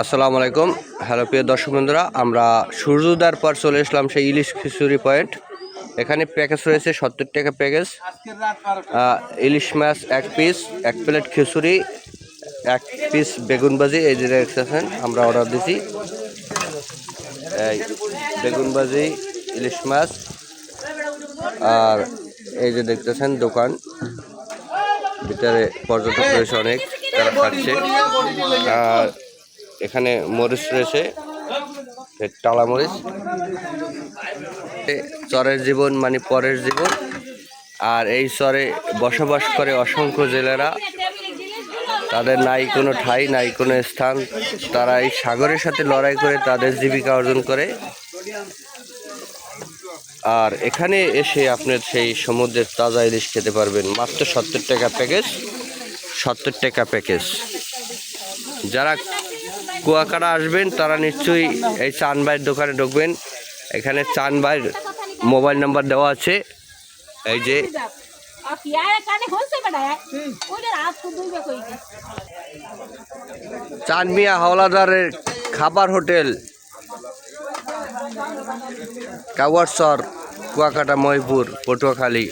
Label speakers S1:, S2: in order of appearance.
S1: আসসালামু আলাইকুম। হ্যালো, প্রিয় দর্শক বন্ধুরা, আমরা সূর্যোদয়ের পর চলে আসলাম সেই ইলিশ খিচুড়ি পয়েন্ট। এখানে প্যাকেজ রয়েছে সত্তর টাকা প্যাকেজ ইলিশ মাছ এক পিস এক প্লেট খিচুড়ি, এক পিস বেগুন ভাজি, এই যে দেখতেছেন, আমরা অর্ডার দিছি। এই বেগুন ভাজি, ইলিশ মাছ, আর এই যে দেখতেছেন দোকান। ভিতরে পর্যটক রয়েছে অনেক, তারা খাচ্ছে। আর এখানে মরিচ রয়েছে টালা মরিচ। চরের জীবন মানে পরের জীবন। আর এই চরে বসবাস করে অসংখ্য জেলেরা। তাদের নাই কোনো ঠাই, নাই কোনো স্থান। তারা এই সাগরের সাথে লড়াই করে তাদের জীবিকা অর্জন করে। আর এখানে এসে আপনার সেই সমুদ্রের তাজা ইলিশ খেতে পারবেন। মাত্র সত্তর টাকা প্যাকেজ, সত্তর টাকা প্যাকেজ। যারা কুয়াকাটা আসবেন, তারা নিশ্চয়ই এই চান ভাইয়ের দোকানে ঢুকবেন। এখানে চান ভাইয়ের মোবাইল নাম্বার দেওয়া আছে। এই যে
S2: আর পিয়ারে কানে হইছে বেটা ওইটা রাত তো দুইবে কই
S1: চান মিয়া হাওলাদারের খাবার হোটেল কাওয়ারসর কুয়াকাটা মহিপুর পটুয়াখালী।